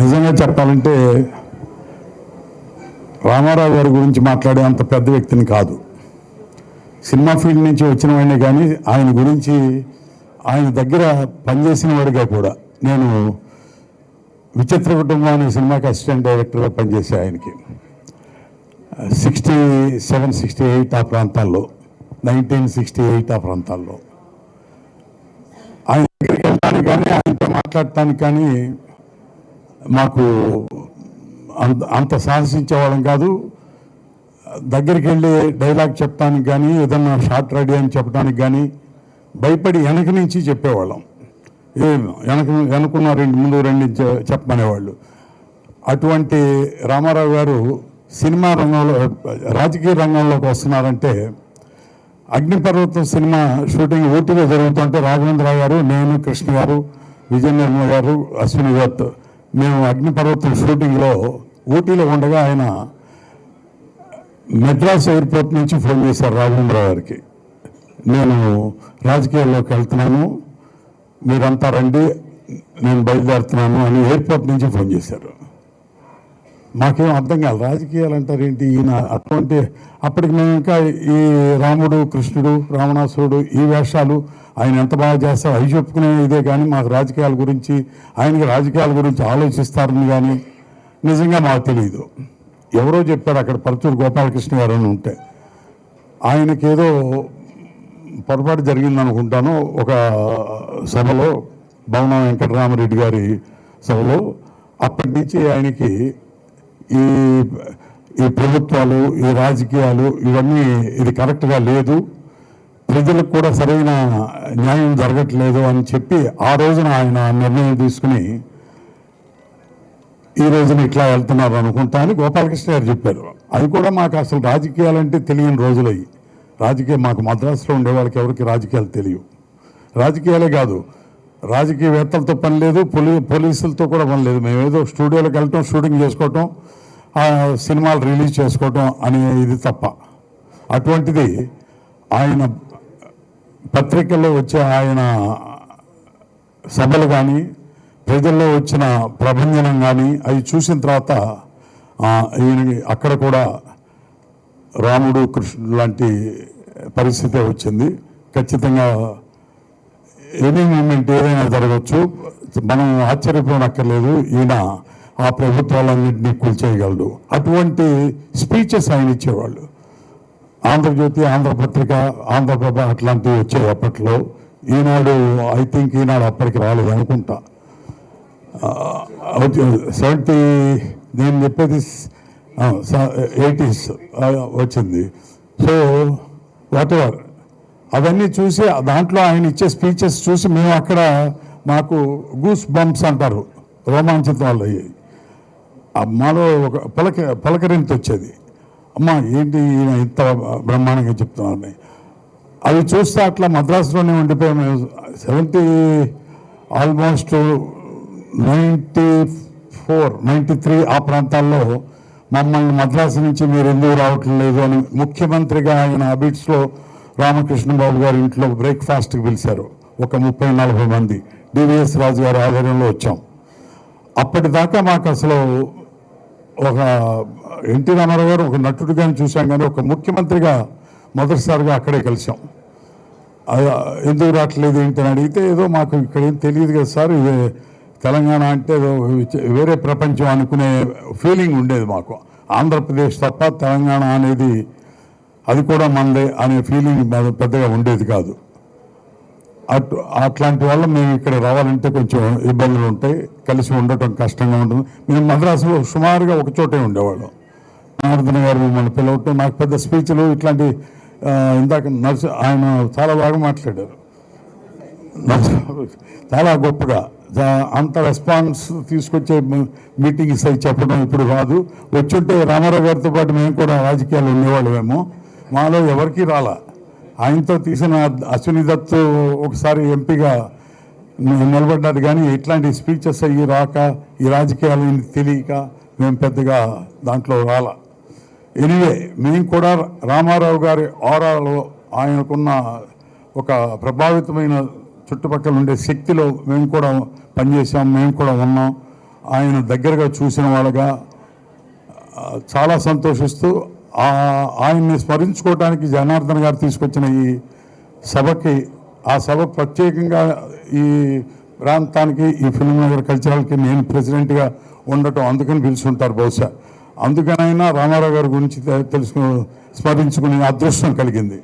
నిజంగా చెప్పాలంటే రామారావు గారి గురించి మాట్లాడే అంత పెద్ద వ్యక్తిని కాదు. సినిమా ఫీల్డ్ నుంచి వచ్చిన వాడిని కానీ ఆయన గురించి ఆయన దగ్గర పనిచేసిన వాడిగా కూడా నేను విచిత్ర కుటుంబం అనే సినిమాకి అసిస్టెంట్ డైరెక్టర్గా పనిచేసే ఆయనకి. సిక్స్టీ సెవెన్ సిక్స్టీ ఎయిట్ ఆ ప్రాంతాల్లో నైన్టీన్ సిక్స్టీ ఎయిట్ ఆ ప్రాంతాల్లో. ఆయన దగ్గరికి వెళ్ళడానికి కానీ ఆయనతో మాట్లాడటానికి కానీ మాకు అంత అంత సాహసించేవాళ్ళం కాదు. దగ్గరికి వెళ్ళి డైలాగ్ చెప్పడానికి కానీ ఏదన్నా షార్ట్ రెడీ అని చెప్పడానికి కానీ భయపడి వెనక నుంచి చెప్పేవాళ్ళం. ఏ వెనక వెనుకున్న రెండు ముందు రెండు చె- చెప్పమనేవాళ్ళు. అటువంటి రామారావు గారు సినిమా రంగంలో రాజకీయ రంగంలోకి వస్తున్నారంటే అగ్నిపర్వతం సినిమా షూటింగ్ ఊటీలో జరుగుతుంటే రాఘవేంద్ర గారు నేను కృష్ణ గారు విజయ నిర్మల గారు అశ్విని దత్ మేము అగ్నిపర్వతం షూటింగ్లో ఊటీలో ఉండగా ఆయన మెడ్రాస్ ఎయిర్పోర్ట్ నుంచి ఫోన్ చేశారు రాఘవేంద్రరావు గారికి. నేను రాజకీయాల్లోకి వెళ్తున్నాను మీరంతా రండి నేను బయలుదేరుతున్నాను అని ఎయిర్పోర్ట్ నుంచి ఫోన్ చేశారు. మాకేం అర్థం కాదు. రాజకీయాలు అంటారు ఏంటి ఈయన అటువంటి అప్పటికి మేము ఇంకా ఈ రాముడు కృష్ణుడు రావణాసురుడు ఈ వేషాలు ఆయన ఎంత బాగా చేస్తారు అవి చెప్పుకునే ఇదే కానీ మాకు రాజకీయాల గురించి ఆయనకి రాజకీయాల గురించి ఆలోచిస్తారని కానీ నిజంగా మాకు తెలియదు ఎవరో చెప్పారు అక్కడ పరచూరు గోపాలకృష్ణ గారు అని ఉంటే. ఆయనకి ఏదో పొరపాటు జరిగింది అనుకుంటాను. ఒక సభలో భవన వెంకటరామరెడ్డి గారి సభలో అప్పటి నుంచి ఆయనకి ఈ ఈ ప్రభుత్వాలు ఈ రాజకీయాలు ఇవన్నీ ఇది కరెక్ట్గా లేదు. ప్రజలకు కూడా సరైన న్యాయం జరగట్లేదు అని చెప్పి ఆ రోజున ఆయన నిర్ణయం తీసుకుని ఈ రోజున ఇట్లా వెళ్తున్నారు అనుకుంటా అని గోపాలకృష్ణ గారు చెప్పారు. అది కూడా మాకు అసలు రాజకీయాలంటే తెలియని రోజులు అయ్యి. రాజకీయ మాకు మద్రాసులో ఉండే వాళ్ళకి ఎవరికి రాజకీయాలు తెలియవు. రాజకీయాలే కాదు రాజకీయవేత్తలతో పని లేదు పోలీ పోలీసులతో కూడా పని లేదు. మేము ఏదో స్టూడియోలోకి వెళ్ళటం షూటింగ్ చేసుకోవటం ఆ సినిమాలు రిలీజ్ చేసుకోవటం అనే ఇది తప్ప. అటువంటిది ఆయన పత్రికల్లో వచ్చే ఆయన సభలు కానీ ప్రజల్లో వచ్చిన ప్రభంజనం కానీ అవి చూసిన తర్వాత ఈయన ఈయనకి అక్కడ కూడా రాముడు కృష్ణుడు లాంటి పరిస్థితే వచ్చింది. ఖచ్చితంగా ఎనీ మూమెంట్ ఏదైనా జరగచ్చు మనం ఆశ్చర్యపోనక్కర్లేదు ఈయన ఆ ప్రభుత్వాలన్నింటినీ కూల్చేయగలడు. అటువంటి స్పీచెస్ ఆయన ఇచ్చేవాళ్ళు. ఆంధ్రజ్యోతి ఆంధ్రపత్రిక ఆంధ్రప్రభ అట్లాంటివి వచ్చాయి అప్పట్లో. ఈనాడు ఐ థింక్ ఈనాడు అప్పటికి రాలేదు అనుకుంటా. సెవెంటీ నేను చెప్పేది ఎయిటీస్ వచ్చింది. So whatever. అవన్నీ చూసి దాంట్లో ఆయన ఇచ్చే స్పీచెస్ చూసి మేము అక్కడ మాకు గూస్ బంప్స్ అంటారు రోమాంచితం వాళ్ళు అయ్యాయి మాలో ఒక పలక పలకరింత వచ్చేది. అమ్మ ఏంటి ఈయన ఇంత బ్రహ్మాండంగా చెప్తున్నారని. అవి చూస్తే అట్లా మద్రాసులోనే ఉండిపోయాం మేము seventy almost ninety four ninety three ఆ ప్రాంతాల్లో మమ్మల్ని మద్రాసు నుంచి మీరు ఎందుకు రావటం లేదు అని ముఖ్యమంత్రిగా ఆయన అబిట్స్లో రామకృష్ణ బాబు గారి ఇంట్లో బ్రేక్ఫాస్ట్కి పిలిచారు. ఒక ముప్పై నలభై మంది. డివిఎస్ రాజు గారి ఆధ్వర్యంలో వచ్చాం. అప్పటిదాకా మాకు అసలు ఒక ఎన్టీ రామారావు గారు ఒక నటుడిగానే చూసాం కానీ ఒక ముఖ్యమంత్రిగా మొదటిసారిగా అక్కడే కలిసాం అది ఎందుకు రావట్లేదు ఏంటి అని అడిగితే ఏదో మాకు ఇక్కడ ఏం తెలియదు కదా సార్ ఇదే తెలంగాణ అంటే ఏదో వేరే ప్రపంచం అనుకునే ఫీలింగ్ ఉండేది మాకు. ఆంధ్రప్రదేశ్ తప్ప తెలంగాణ అనేది అది కూడా మనదే అనే ఫీలింగ్ పెద్దగా ఉండేది కాదు. అటు అట్లాంటి వల్ల మేము ఇక్కడ రావాలంటే కొంచెం ఇబ్బందులు ఉంటాయి. కలిసి ఉండటం కష్టంగా ఉంటుంది. మేము మద్రాసులో సుమారుగా ఒక చోటే ఉండేవాళ్ళం. నారదన గారు మిమ్మల్ని పిలవటం నాకు పెద్ద స్పీచ్లు ఇట్లాంటి ఇందాక నర్సు ఆయన చాలా బాగా మాట్లాడారు. చాలా గొప్పగా. అంత రెస్పాన్స్ తీసుకొచ్చే మీటింగ్స్ అవి చెప్పడం ఇప్పుడు కాదు. వచ్చుంటే రామారావు గారితో పాటు మేము కూడా రాజకీయాలు ఉండేవాళ్ళమేమో. మాలో ఎవరికీ రాలా. ఆయనతో తీసిన అశ్విని దత్ ఒకసారి ఎంపీగా నిలబడ్డారు కానీ ఇట్లాంటి స్పీచెస్ అయ్యి రాక ఈ రాజకీయాలు తెలియక మేము పెద్దగా దాంట్లో రాలా. ఎనివే మేము కూడా రామారావు గారి ఆరాలో ఆయనకున్న ఒక ప్రభావితమైన చుట్టుపక్కల ఉండే శక్తిలో మేము కూడా పనిచేసాం మేము కూడా ఉన్నాం. ఆయన దగ్గరగా చూసిన వాళ్ళగా చాలా సంతోషిస్తూ ఆయన్ని స్మరించుకోవడానికి జనార్దన్ గారు తీసుకొచ్చిన ఈ సభకి ఆ సభ ప్రత్యేకంగా ఈ ప్రాంతానికి ఈ ఫిల్మ్ నగర్ కల్చరల్కి నేను ప్రెసిడెంట్గా ఉండటం అందుకని పిలుచుంటారు బహుశా. అందుకనైనా రామారావు గారి గురించి తెలుసుకు స్మరించుకునే అదృష్టం కలిగింది.